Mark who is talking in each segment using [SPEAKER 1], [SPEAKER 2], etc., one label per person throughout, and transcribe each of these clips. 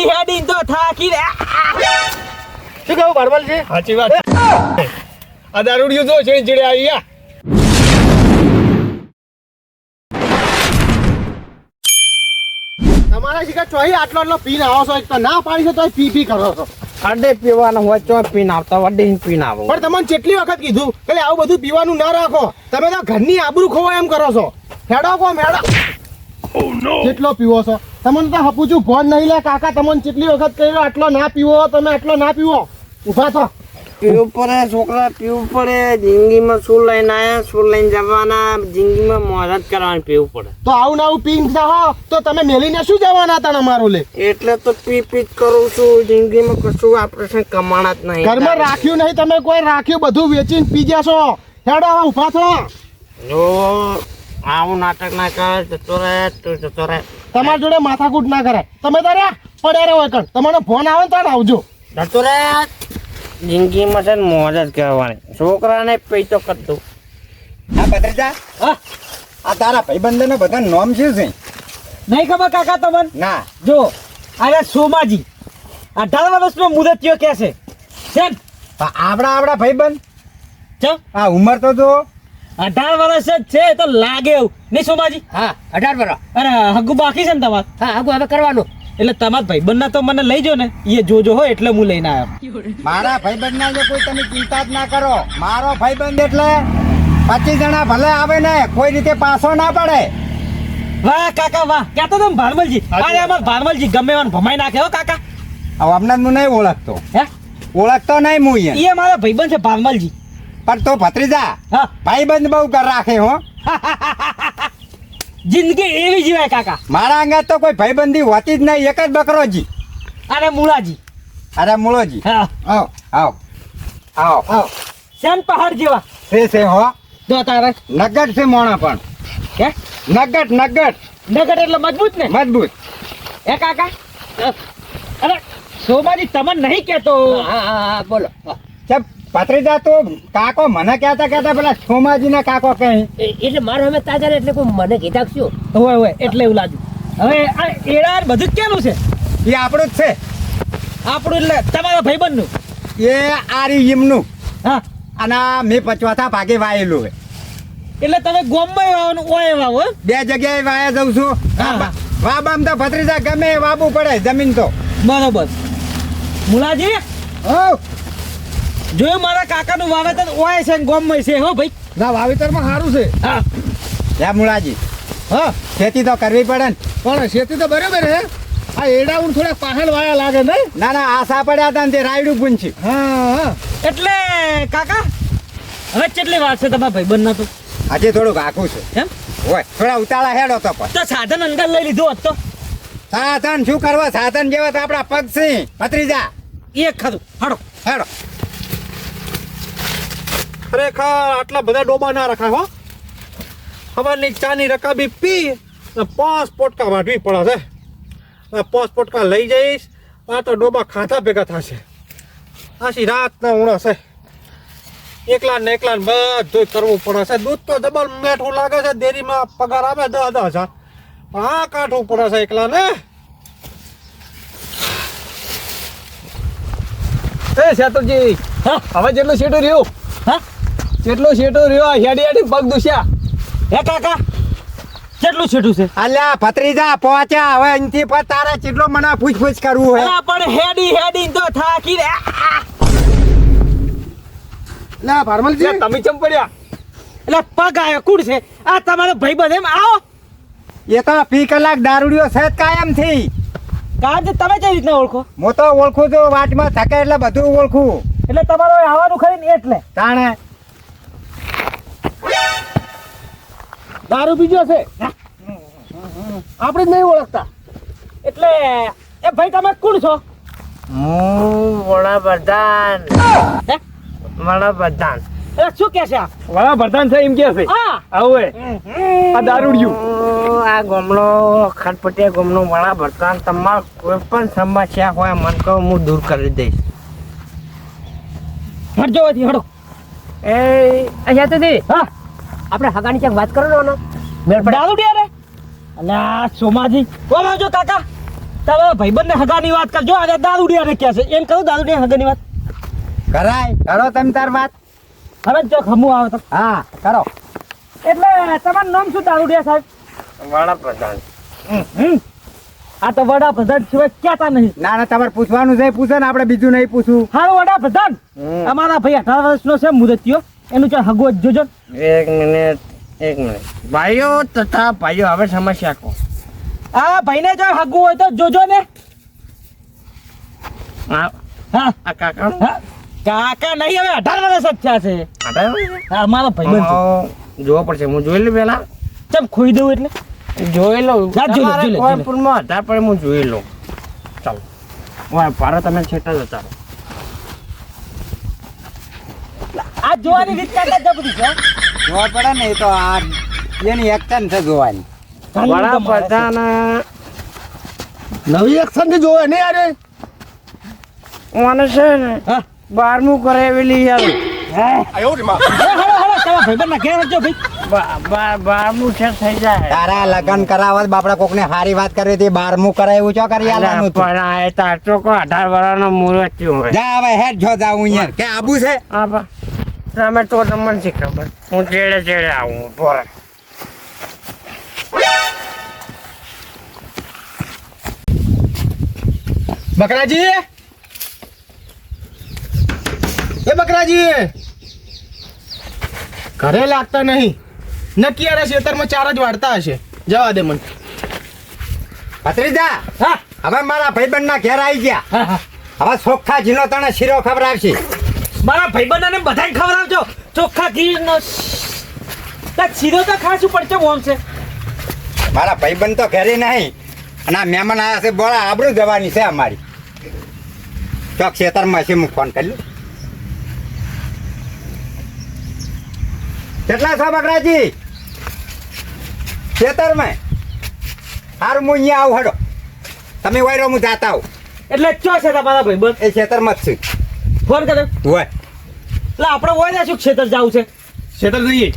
[SPEAKER 1] હેડી હેડી તો થાકી રે.
[SPEAKER 2] શું કહું ભારમલજી
[SPEAKER 3] સાચી વાત. આ દારૂડિયો જો છે જીડે આવ્યા
[SPEAKER 2] તમારા શિકાર ચોહી આટલો આટલો પીન આવો છો એક તો ના પાડી છો તો પી પી કરો છો.
[SPEAKER 4] અડે પીવાનું હોય તો પીન આવતા વડે પીન આવો.
[SPEAKER 2] પણ તમને કેટલી વખત કીધું કે આવું બધું પીવાનું ના રાખો. તમે તો ઘરની આબરૂ ખોવા એમ કરો છો. હેડો કો મેડો કેટલો પીવો છો? તમને તો હપુચું ફોન નહીં લે કાકા તમને કેટલી વખત કહ્યું આટલો ના પીવો તમે આટલો ના પીવો. ઊભા છો
[SPEAKER 4] પીવું પડે છોકરા પીવું પડે જિંદગીમાં શું લઈને આવ્યા શું લઈને જવાના જિંદગીમાં મહેનત કરવાની પીવું પડે.
[SPEAKER 2] તો આવું ને આવું પીંગ જાઓ તો તમે મેલીને શું જવાના હતા અમારું લે?
[SPEAKER 4] એટલે તો પી પી કરું છું જિંદગીમાં કશું આપણે છે કમાણા જ નહીં.
[SPEAKER 2] ઘરમાં રાખ્યું નહીં તમે કોઈ રાખ્યું બધું વેચીને પી જશો છો. હેડો ઊભા થો.
[SPEAKER 4] જો આવું નાટક ના કરે જતો રહે તું જતો રહે
[SPEAKER 2] તમારી જોડે માથાકૂટ ના કરાય. તમે તારે પડ્યા રહો એકણ. તમારો ફોન આવે ને તારે આવજો.
[SPEAKER 4] જતો રહે જિંદગીમાં છે ને મોજ જ કહેવાની. છોકરાને પી તો કરતું
[SPEAKER 5] હા ભત્રીજા
[SPEAKER 1] હા?
[SPEAKER 5] આ તારા ભાઈબંધોનો બધા નોમ શું છે?
[SPEAKER 1] નહીં ખબર કાકા તમને?
[SPEAKER 5] ના.
[SPEAKER 1] જો અરે સોમાજી. અઢાર વર્ષનો મુદત થયો કે છે આપણા
[SPEAKER 5] પણ આપડા આપડા ભાઈબંધ?
[SPEAKER 1] ચમ?
[SPEAKER 5] આ ઉંમર તો જો
[SPEAKER 1] અઢાર વર્ષ જ છે તો લાગે એવું. નહીં સોમાજી?
[SPEAKER 6] હા અઢાર વર્ષ.
[SPEAKER 1] અરે હગુ બાકી છે ને તમારે?
[SPEAKER 6] હા હગું હવે કરવાનું.
[SPEAKER 1] એટલે તમારા ભાઈબંધના તો મને લઈ જો ને. એ જોજો હોય એટલે હું લઈને આવ્યો.
[SPEAKER 5] મારા ભાઈબંધના જો કોઈ તમે ચિંતા જ ના કરો. મારો ભાઈબંધ એટલે પચીસ જણા ભલે આવે ને કોઈ રીતે પાછો ના પડે.
[SPEAKER 1] વાહ કાકા વાહ. ક્યાં તો તમે ભારમલજી અરે અમાર ભારમલજી ગમે એવાનું ભમાઈ નાખે હો કાકા.
[SPEAKER 5] હવે હમણાં હું નહીં ઓળખતો.
[SPEAKER 1] હે?
[SPEAKER 5] ઓળખતો નહીં હું
[SPEAKER 1] એ મારા ભાઈબંધ છે ભારમલજી
[SPEAKER 5] પણ તો ભત્રીજા
[SPEAKER 1] હા.
[SPEAKER 5] ભાઈબંધ બહુ કર રાખે હો.
[SPEAKER 1] જિંદગી એવી જીવાય કાકા.
[SPEAKER 5] મારા અંગે તો કોઈ ભાઈબંધી હોતી જ નહીં એક જ બકરોજી
[SPEAKER 1] અરે મૂળાજી.
[SPEAKER 5] અરે મૂળોજી.
[SPEAKER 1] હા.
[SPEAKER 5] આવો આવો. આવો. આવો.
[SPEAKER 1] શ્યામ પહાડ જેવા.
[SPEAKER 5] છે છે હો.
[SPEAKER 1] જો તારે.
[SPEAKER 5] નગટ છે મોણા પણ.
[SPEAKER 1] હે?
[SPEAKER 5] નગટ નગટ
[SPEAKER 1] નગટ એટલે મજબૂત ને?
[SPEAKER 5] મજબૂત.
[SPEAKER 1] એ કાકા? અરે સોમાજી તમને નહીં કહેતો.
[SPEAKER 6] હા હા હા બોલો.
[SPEAKER 5] ચપ ભત્રીજા તો કાકો મને કહેતા કહેતા પેલા સોમાજીના કાકો કહે.
[SPEAKER 6] એટલે મારો હવે તાજા એટલે કોઈ મને કીધા શું
[SPEAKER 1] હોય હોય એટલે એવું લાગ્યું. હવે આ એડા બધું જ કેનું છે?
[SPEAKER 5] એ આપણું જ છે.
[SPEAKER 1] આપણું એટલે તમારા ભાઈબંધનું?
[SPEAKER 5] એ આરી ઈમનું
[SPEAKER 1] હા.
[SPEAKER 5] અને આ મેં પચવાથા ભાગે વાયેલું હોય
[SPEAKER 1] એટલે તમે ગોમમાં આવવાનું ઓય વાવો
[SPEAKER 5] બે જગ્યાએ વાયા જઉં છું.
[SPEAKER 1] હા, હા.
[SPEAKER 5] વાબામ તો ભત્રીજા ગમે વાબુ પડે જમીન તો.
[SPEAKER 1] બરોબર. મુલાજી?
[SPEAKER 5] હો
[SPEAKER 1] જોયું મારા કાકાનું વાવેતર ઓય છે ને ગોમમાં છે હો ભાઈ.
[SPEAKER 2] ના વાવેતરમાં સારું છે.
[SPEAKER 1] હા.
[SPEAKER 5] યા મુળાજી
[SPEAKER 2] હા.
[SPEAKER 5] ખેતી તો કરવી પડે ને.
[SPEAKER 2] પણ ખેતી તો બરાબર હે. આ એડાઉન થોડા પાહલ વાયા લાગે ને
[SPEAKER 5] ના ના આશા પડ્યા હતા ને તે રાયડું પણ
[SPEAKER 2] છે. હા
[SPEAKER 1] એટલે કાકા હવે કેટલી વાર છે તમારા બંધ તો?
[SPEAKER 5] આજે થોડુંક આખું છે.
[SPEAKER 1] એમ?
[SPEAKER 5] ઓય થોડા ઉતાળા હેડો તો પણ.
[SPEAKER 1] તો સાધન અંદર લઈ લીધો હતો
[SPEAKER 5] સાધન શું કરવા? સાધન જેવા તો આપણા પગ છે જા
[SPEAKER 1] એક ખાધું. હાડો.
[SPEAKER 5] હેડો.
[SPEAKER 2] ખરેખર આટલા બધા ડોબા ના રખાય હો. સવારની ચાની રકાબી પી ને પાંચ પોટકા વાઢવી પડે છે. પાંચ પોટકા લઈ જઈશ આ તો ડોબા ખાધા ભેગા થશે. આશી રાતના ઉણા છે. એકલા ને એકલા ને બધું કરવું પડે છે. દૂધ તો ડબલ મેઠું લાગે છે ડેરીમાં પગાર આવે દસ દસ હજાર. આ કાઢવું પડે છે એકલા ને
[SPEAKER 3] એ સેતુજી
[SPEAKER 1] હા?
[SPEAKER 3] હવે જેટલું શેટો રહ્યો
[SPEAKER 1] હા?
[SPEAKER 3] જેટલો શેટો રહ્યો હેડી હેડી પગ દુસ્યા.
[SPEAKER 1] હે કાકા કેટલું છેટું છે?
[SPEAKER 5] અલ્યા ભત્રીજા પહોંચ્યા હવે અહીંથી પર તારે કેટલો મને પૂછ પૂછ કરવું હે?
[SPEAKER 1] પણ હેડી હેડી તો થાકી રે.
[SPEAKER 2] ના ભારમલજી
[SPEAKER 3] તમે ચમ પડ્યા?
[SPEAKER 1] એટલે પગ આવ્યો કુડ છે. આ તમારો ભાઈ બંધ એમ આવો.
[SPEAKER 5] એ તો ફી કલાક દારૂડિયો છે કાયમથી
[SPEAKER 1] કારણ કે તમે કઈ રીતના ઓળખો?
[SPEAKER 5] હું તો ઓળખું છું વાટમાં થકે એટલે બધું ઓળખું.
[SPEAKER 1] એટલે તમારો આવવાનું ખરી ને એટલે.
[SPEAKER 5] તાણે
[SPEAKER 2] દારૂ બીજો છે. આપણે જ નહીં ઓળખતા.
[SPEAKER 1] એટલે એ ભાઈ તમે કોણ છો?
[SPEAKER 4] હું વડાપ્રધાન. વડાપ્રધાન.
[SPEAKER 1] શું કે છે આ?
[SPEAKER 3] વાળા ભરતાન છે એમ કે છે.
[SPEAKER 1] હા.
[SPEAKER 3] આ દારૂડિયું.
[SPEAKER 4] આ ગામનો ખટપટિયા ગામનો વડાપ્રધાન. તમારે કોઈ પણ સમસ્યા હોય મન કહો હું દૂર કરી દઈશ.
[SPEAKER 1] હટજો અહીંથી,
[SPEAKER 6] એ અહીંયા તો દે
[SPEAKER 1] હા.
[SPEAKER 6] આપણે હગાની ક્યાંક વાત કરો ને મેળ પડે.
[SPEAKER 1] દારૂ રે? અને આ સોમાજી. કોમ આવજો કાકા. તમારા ભાઈબંધને હગાની વાત કરજો. આજે દારૂડિયાને કહે છે? એમ કહું દારૂડિયા હગાની વાત.
[SPEAKER 5] કરાય. કરો તમે તાર વાત.
[SPEAKER 1] હવે જો ખમું આવે તો.
[SPEAKER 5] હા કરો.
[SPEAKER 1] એટલે તમારું નામ શું દારૂડિયા સાહેબ?
[SPEAKER 4] વડાપ્રધાન.
[SPEAKER 1] હમ. આ તો વડાપ્રધાન સિવાય કહેતા નહીં.
[SPEAKER 5] ના ના તમારે પૂછવાનું છે પૂછે ને આપણે બીજું નહીં પૂછવું
[SPEAKER 1] હા વડાપ્રધાન. અમારા ભાઈ અઢાર વર્ષનો છે મુદતિયો એનું ચાલ હગવો જ જોજો.
[SPEAKER 4] એક મિનિટ એક મિનિટ. ભાઈઓ તથા ભાઈઓ હવે સમસ્યા કહો
[SPEAKER 1] આ ભાઈને જો હગવું હોય તો જોજો ને. હા.
[SPEAKER 4] આ કાકા
[SPEAKER 1] કાકા નહીં હવે અઢાર વર્ષ જ થયા છે. હા, અમારો ભાઈબંધ
[SPEAKER 4] જોવો પડશે. હું જોઈ લઉં પેલા
[SPEAKER 1] ચમ ખોઈ દઉં એટલે?
[SPEAKER 4] જોઈ લઉં.
[SPEAKER 1] જોઈ લો,
[SPEAKER 4] તમારે
[SPEAKER 1] જોઈ લો,
[SPEAKER 4] કોઈ
[SPEAKER 1] જોઈ લો.
[SPEAKER 4] પૂરમાં હતા પણ હું જોઈ લઉં. ચાલો. વાહ ભારત તમે છેટા જતા રહો.
[SPEAKER 1] આ જોવાની રીત કાકા જબરી છે?
[SPEAKER 5] જોવા પડે ને એ તો આ એની એક્શન છે જોવાની.
[SPEAKER 4] વડાપ્રધાન
[SPEAKER 3] નવી એક્શનથી જોવે નહીં અરે
[SPEAKER 4] મને છે ને બારમું કરે એવેલી યાર
[SPEAKER 5] તારા લગન કરાવત બાપડા કોકને સારી વાત કરવી હતી બારમું કરાયું છો કરી
[SPEAKER 4] પણ આ અઢાર વર્ષનો મુહૂર્ત થયું હોય.
[SPEAKER 5] જા હવે હેડ જો જાઉં યાર કે આબુ છે?
[SPEAKER 4] હા બા. તમે તો તમને નથી ખબર. હું ચેડે ચેડે આવું બોલ
[SPEAKER 3] બકરાજી! એ બકરાજી! ઘરે લાગતા નહીં. નક્કી યાર ખેતરમાં ચાર જ વાળતા હશે. જવા દે મને.
[SPEAKER 5] ભત્રીજા
[SPEAKER 1] હા.
[SPEAKER 5] હવે મારા ભાઈબંધના ઘેર આવી ગયા.
[SPEAKER 1] હા હા.
[SPEAKER 5] હવે સોખા જીનો તને શીરો ખવડાવશે.
[SPEAKER 1] મારા ભાઈબંધને બધાને ખવડાવજો ચોખ્ખા ઘી નો સીધો તો ખાશું પડશે ઓમ છે?
[SPEAKER 5] મારા ભાઈબંધ તો ઘરે નહીં. અને આ મહેમાન આવ્યા છે બોલા આબરું જવાની છે અમારી. ચોક ખેતરમાં છે હું ફોન કરી લઉં કેટલા છો બકરાજી? ખેતરમાં હારું હું અહીંયા આવું હડો. તમે વાયરો હું જાતા આવું.
[SPEAKER 1] એટલે ચો છે તમારા ભાઈબંધ?
[SPEAKER 5] એ ખેતરમાં જ છું.
[SPEAKER 1] ફોન કર્યો
[SPEAKER 5] હોય.
[SPEAKER 1] એટલે આપણે હોય ને શું ક્ષેત્ર જવું છે?
[SPEAKER 3] ક્ષેત્ર જઈએ.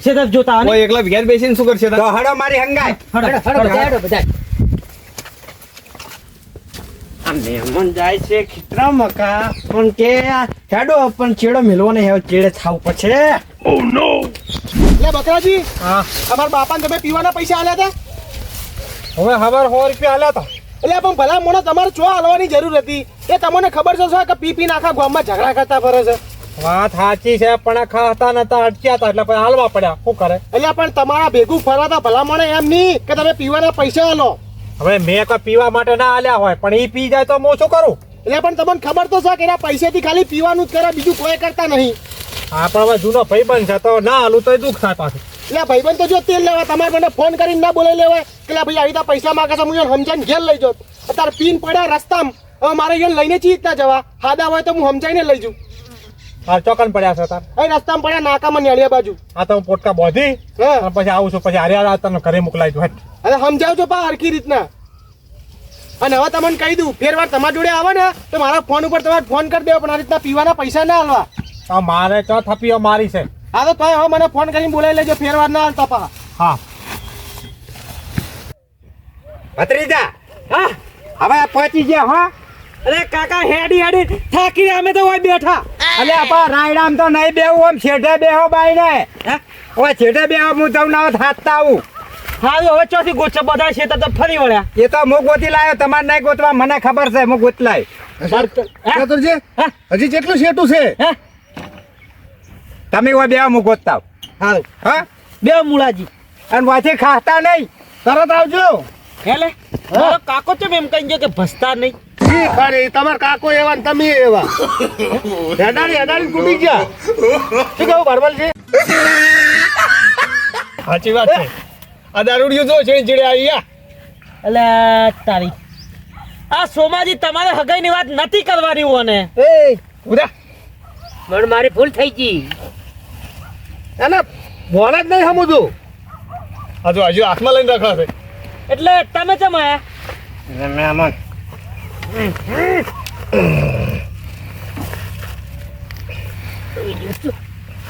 [SPEAKER 1] ક્ષેત્ર જોતા
[SPEAKER 3] હોય એકલા ઘેર બેસીને શું કરશે
[SPEAKER 5] તો હડો મારી હંગાય.
[SPEAKER 1] હડો, હડો, હડો, બધા.
[SPEAKER 4] આ મહેમાન જાય છે ખીતરા મકા. પણ કે હેડો પણ ચેડો મેલવો ને હવે ચેડે થાવ પછી
[SPEAKER 3] એટલે બકરાજી.
[SPEAKER 2] હા.
[SPEAKER 3] અમારા બાપાને તમે પીવાના પૈસા આલ્યા હતા?
[SPEAKER 2] હવે હવાર સો રૂપિયા આલ્યા હતા.
[SPEAKER 3] એટલે પણ ભલા મોણો તમારે ચો હાલવાની જરૂર હતી? એ તમને ખબર છે કે પી પી નાખા ગામમાં ઝઘડા કરતા ફરે છે?
[SPEAKER 2] વાત સાચી છે પણ ખાતા નતા અટક્યા હતા એટલે પછી હાલવા પડ્યા. શું કરે?
[SPEAKER 3] એટલે પણ તમારા ભેગું ફરવાતા ભલા મોણે એમ નહીં કે તમે પીવાના પૈસા લો
[SPEAKER 2] હવે મેં કોઈ પીવા માટે ના આલ્યા હોય પણ એ પી જાય તો હું શું કરું?
[SPEAKER 3] એટલે પણ તમને ખબર તો છે કે એના પૈસેથી ખાલી પીવાનું જ કરે બીજું કોઈ કરતા નહીં.
[SPEAKER 2] હા પણ હવે જૂનો ભાઈબંધ છે તો ના હાલું તો દુઃખ થાય પાછું.
[SPEAKER 3] એટલે ભાઈબંધ તો જો તેલ લેવા તમારે મને ફોન કરીને ના બોલાવી લેવાય. કે ભાઈ આવી રીતે પૈસા માગે છે હું સમજાઈને ઘેર લઈ જાઉં. અત્યારે પીન પડ્યા રસ્તામાં. હવે મારે એને લઈને ચી રીતના જવા? હાદા હોય તો હું સમજાઈને લઈ જઉં.
[SPEAKER 2] હા ચોકન પડ્યા છે તાર?
[SPEAKER 3] અહીં રસ્તામાં પડ્યા નાકામાં નેળિયા બાજુ.
[SPEAKER 2] આ તો હું પોટકા બોધી
[SPEAKER 3] હા.
[SPEAKER 2] પછી આવું છું પછી હાર્યા તને ઘરે મોકલાઈ દઉં
[SPEAKER 3] અરે સમજાવજો પા હરખી રીતના. અને હવે તમને કહી દઉં ફેરવાર તમારા જોડે આવે ને તો મારા ફોન ઉપર તમારે ફોન કરી દેવો પણ આ રીતના પીવાના પૈસા ના હાલવા.
[SPEAKER 2] મારે ચો થપીઓ મારી છે.
[SPEAKER 3] હા તો તોય હવે મને ફોન કરીને બોલાવી લેજો ફેરવાર ના હાલતા પા.
[SPEAKER 2] હા.
[SPEAKER 5] ભત્રીજા
[SPEAKER 1] હા?
[SPEAKER 5] હવે પહોંચી ગયા હા?
[SPEAKER 1] અરે કાકા હેડી હેડી. થાકી અમે તો હોય બેઠા.
[SPEAKER 5] અલે આપા રાયડામ તો નહીં બેવું આમ છેઠે બેહો બાઈ ને
[SPEAKER 1] હે?
[SPEAKER 5] હવે છેઠે બેહો હું તો ના થાકતા આવું.
[SPEAKER 1] હા હવે ચોથી ગોચ બધા છે તો ફરી વળ્યા.
[SPEAKER 5] એ તો હું ગોતી લાવ્યો તમારે નહીં ગોતવા મને ખબર છે હું ગોત લાય
[SPEAKER 1] હે?
[SPEAKER 3] ચતુરજી
[SPEAKER 1] હા?
[SPEAKER 3] હજી કેટલું શેટું છે.
[SPEAKER 1] હે?
[SPEAKER 5] તમે હોય બેહો હું ગોતતા આવું. હા?
[SPEAKER 1] બે મૂળાજી.
[SPEAKER 5] અને વાથી ખાતા નહીં.
[SPEAKER 3] તરત આવજો.
[SPEAKER 1] હેલે મારો કાકો છે એમ કહી કે ભસતા નહીં?
[SPEAKER 3] જી ખરી તમાર કાકો એવા ને તમે એવા. હેડાડી હેડાડી તૂટી ગયા. શું કહું બરબલ છે
[SPEAKER 2] સાચી વાત છે. આ દારૂડિયું જો છે ચીડે આવી
[SPEAKER 1] એટલે તારી. આ સોમાજી તમારે હગાઈની વાત નથી કરવાની ઓને
[SPEAKER 3] એ ઉદા
[SPEAKER 6] પણ મારી ભૂલ થઈ ગઈ.
[SPEAKER 3] એને બોલા જ નહીં સમજું
[SPEAKER 2] હજુ હજુ હાથમાં લઈને રાખવા છે.
[SPEAKER 1] એટલે તમે ચમ આયા?
[SPEAKER 4] મેં મહેમાન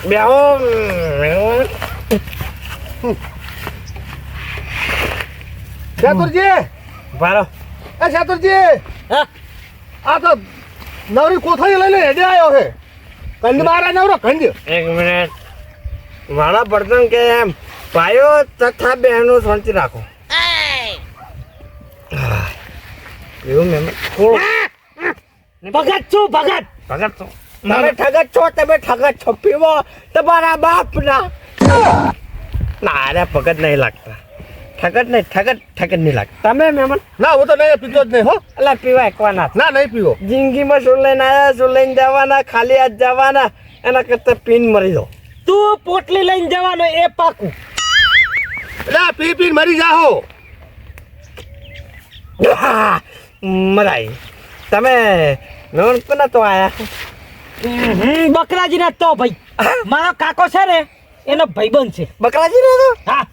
[SPEAKER 4] બેહો
[SPEAKER 3] ચતુરજી
[SPEAKER 4] ભારો
[SPEAKER 3] એ શેતુરજી!
[SPEAKER 1] હા?
[SPEAKER 3] આ તો નવરી કોથળી લઈને હેડે આવ્યો છે કંજ મારા નવરો કંજ
[SPEAKER 4] એક મિનિટ. મારા પડતન કે એમ ભાઈઓ તથા બહેનો શાંતિ રાખો. એવું મેમ થોડું.
[SPEAKER 1] ભગત છું ભગત.
[SPEAKER 4] ભગત છો. તમે ઠગત છો તમે ઠગત છો. પીવો તમારા બાપના. ના અરે ભગત નહીં લાગતા. ઠગત નહીં ઠગત ઠગત નહીં લાગતા. તમે મેમન
[SPEAKER 3] ના હું તો નહીં પીતો જ નહીં હો.
[SPEAKER 4] એટલે પીવા એકવાના.
[SPEAKER 3] ના નહીં પીવો.
[SPEAKER 4] જિંદગીમાં શું લઈને આવ્યા શું લઈને જવાના ખાલી હાથ જવાના એના કરતા પીન મરી દો
[SPEAKER 1] તું પોટલી લઈને જવાનો એ પાકું.
[SPEAKER 3] એટલે પી પી મરી જાહો.
[SPEAKER 4] મરાઈ. તમે નોન કોના તો આયા?
[SPEAKER 1] બકરાજી બકરાજીના તો ભાઈ. મારો કાકો છે ને એનો ભાઈબંધ છે.
[SPEAKER 4] બકરાજી ને તો?
[SPEAKER 1] હા.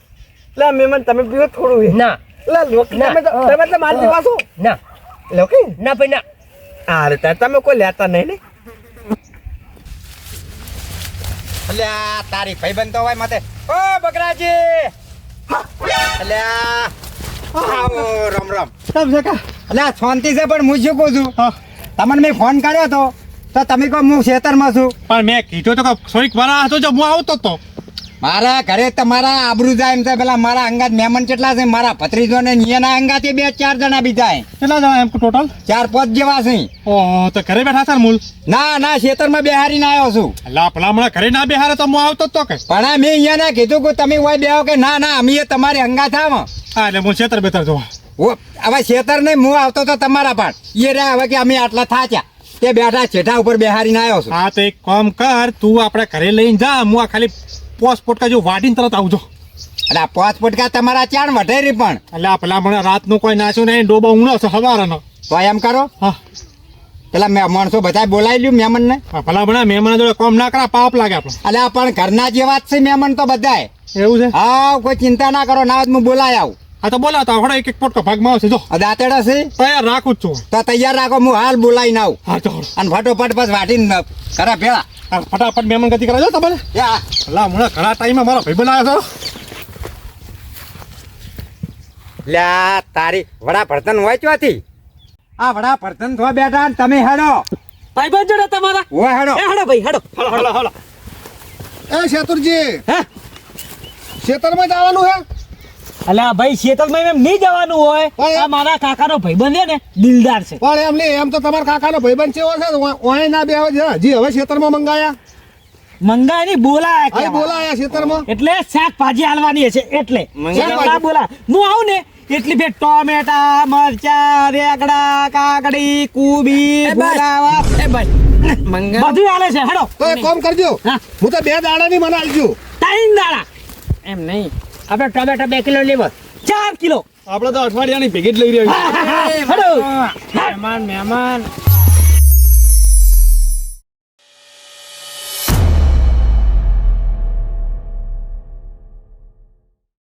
[SPEAKER 4] લે મેમન તમે પીવો થોડું
[SPEAKER 6] ના.
[SPEAKER 4] લે લોક તમે તો તમે તો મારી દીવા છો
[SPEAKER 6] ના.
[SPEAKER 4] લોકી
[SPEAKER 6] ના ભાઈ ના.
[SPEAKER 4] હા રે તાર તમે કોઈ લેતા નહીં ને?
[SPEAKER 5] અલ્યા તારી ભાઈબંધ તો હોય માથે. ઓ બકરાજી! અલ્યા આવો રમ રમ.
[SPEAKER 2] તમ છે કા?
[SPEAKER 5] અલ્યા શાંતિ છે પણ હું શું કહું છું? તમને મેં ફોન કર્યો હતો તો તમે કહો હું ખેતરમાં છું.
[SPEAKER 2] પણ મેં કીધું તો કે થોડીક ભરા હતો જો હું આવતો તો.
[SPEAKER 5] મારા ઘરે તમારા આબરૂ જાય એમ છે. પેલા મારા અંગાત મહેમાન કેટલા છે? મારા ભત્રીજો ને નિયના અંગાતે બે ચાર જણા બીજા જાય.
[SPEAKER 2] કેટલા જણા એમ ટોટલ
[SPEAKER 5] ચાર પાંચ જેવા છે.
[SPEAKER 2] ઓહો તો ઘરે બેઠા છે મૂલ?
[SPEAKER 5] ના ના ખેતરમાં બેહારીને આવ્યો છું.
[SPEAKER 2] એટલે પેલા હમણાં ઘરે ના બેહારે તો હું આવતો તો કે?
[SPEAKER 5] પણ મેં અહીંયા ના કીધું કે તમે હોય બેહો કે ના ના અમે તમારી અંગાત આવો.
[SPEAKER 2] હા એટલે હું છેતર બેતર જોવા.
[SPEAKER 5] ઓ હવે ખેતર નહીં હું આવતો તો તમારા પણ એ રહ્યા હવે કે અમે આટલા થાચ્યા. તે બેઠા છેઠા ઉપર બેહારીને આવ્યો છું.
[SPEAKER 2] હા તો એક કામ કર તું આપણે ઘરે લઈને જા હું આ ખાલી પોસ પોટકા જો વાટીને તરત આવજો.
[SPEAKER 5] એટલે આ પાંચ પોટકા તમારા ચાણ વઢેરી પણ.
[SPEAKER 2] એટલે આ પેલા મને રાતનું કોઈ નાચ્યું નહીં ડોબો ઊંડો છે સવારનો.
[SPEAKER 5] તો એમ કરો.
[SPEAKER 2] હા.
[SPEAKER 5] પેલા મેં માણસો બધા બોલાવી લ્યું મહેમાનને
[SPEAKER 2] ભલા ભણા મહેમાન જોડે કોમ ના કરા પાપ લાગે આપણે
[SPEAKER 5] એટલે પણ ઘરના જેવા જ છે મહેમાન તો બધાય.
[SPEAKER 2] એવું છે?
[SPEAKER 5] હા કોઈ ચિંતા ના કરો ના હું બોલાય આવું.
[SPEAKER 2] હા તો બોલાતા હમણાં એક એક પોટકો ભાગમાં આવશે જો.
[SPEAKER 5] આ દાંતેડા છે?
[SPEAKER 2] તૈયાર રાખું છું.
[SPEAKER 5] તો તૈયાર રાખો હું હાલ બોલાવીને આવું.
[SPEAKER 2] હા ચાલો
[SPEAKER 5] અને ફટોફટ બસ વાટીને કરે ભેળા.
[SPEAKER 2] ફટાફટ મહેમાન ગતિ કરાજો તમારે. લા હમણાં ઘણા ટાઈમમાં મારો ભાઈ બનાવ્યો છો
[SPEAKER 5] લ્યા તારી વડા ભરતન હોય ચોથી આ વડા ભરતન થવા બેઠા તમે હેડો.
[SPEAKER 1] ભાઈબંધ જોડે તમારા.
[SPEAKER 5] ઓ હેડો.
[SPEAKER 1] એ હડો ભાઈ હેડો.
[SPEAKER 2] હલો હલો
[SPEAKER 3] એ શેતુરજી.
[SPEAKER 1] હે?
[SPEAKER 3] ખેતરમાં જવાનું હે?
[SPEAKER 1] અલા ભાઈ શેતલમાં એમ નહીં જવાનું હોય. આ મારા કાકાનો ભાઈબંધ છે ને દિલદાર છે.
[SPEAKER 3] પણ એમ નહીં એમ તો તમારા કાકાનો ભાઈબંધ છે છે ઓય ના બે હજી હવે શેતરમાં મંગાયા?
[SPEAKER 1] મંગાય નહીં બોલાય
[SPEAKER 3] અહીં બોલાયા ખેતરમાં
[SPEAKER 1] એટલે શાકભાજી હાલવાની છે એટલે.
[SPEAKER 4] મંગાય.
[SPEAKER 1] બોલા હું આવું ને એટલી બે ટોમેટા મરચા રેગડા કાકડી કુબી ફુલાવા
[SPEAKER 4] એ ભાઈ
[SPEAKER 1] બધું હાલે છે હેડો.
[SPEAKER 3] તો એક કામ કરજો.
[SPEAKER 1] હા.
[SPEAKER 3] હું તો બે દાડાની મનાલજો આલજો
[SPEAKER 1] ત્રણ દાડા.
[SPEAKER 6] એમ નહીં. આપણે ટમેટા બે કિલો લેવો.
[SPEAKER 1] ચાર કિલો.
[SPEAKER 2] આપણે તો અઠવાડિયાની ભેગી જ લઈ રહ્યા
[SPEAKER 4] મહેમાન મહેમાન.